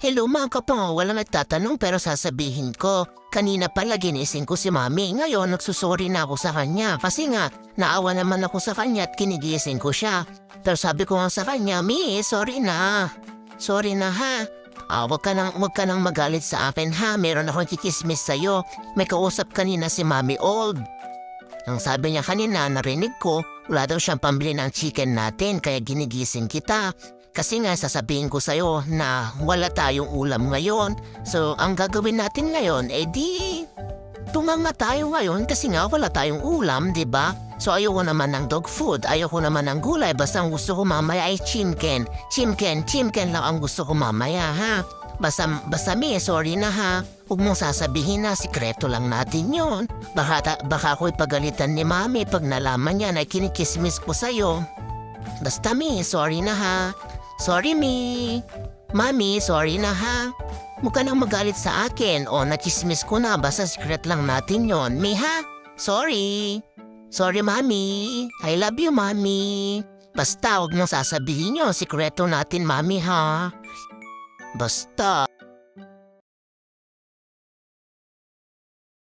Hello mga kapong, walang nagtatanong pero sasabihin ko. Kanina pala ginising ko si mami, ngayon nagsusori na ako sa kanya. Kasi nga, naawa naman ako sa kanya at kinigising ko siya. Pero sabi ko nga sa kanya, Mi, sorry na. Sorry na ha. Ah, wag ka nang, wag ka nang magalit sa akin ha. Meron akong kikismis sa'yo. May kausap kanina si Mami Old. Ang sabi niya kanina, narinig ko, wala daw siyang pambili ng chicken natin kaya ginigising kita. Kasi nga sasabihin ko sa'yo na wala tayong ulam ngayon. So, ang gagawin natin ngayon, eh di... Tumanga tayo ngayon kasi nga wala tayong ulam, di ba? So ayoko naman ng dog food, ayoko naman ng gulay, basta ang gusto ko mamaya ay chimken. Chimken, chimken lang ang gusto ko mamaya, ha? Basta, basta mi, sorry na ha. Huwag mong sasabihin na sikreto lang natin yon. Baka, ta- baka ako'y pagalitan ni mami pag nalaman niya na kinikismis ko sa'yo. Basta mi, sorry na ha. Sorry mi. Mami, sorry na ha. Mukha nang magalit sa akin o nachismis ko na basta secret lang natin yon. Mi ha? Sorry. Sorry mami. I love you mami. Basta huwag mong sasabihin yun. Sikreto natin mami ha. Basta.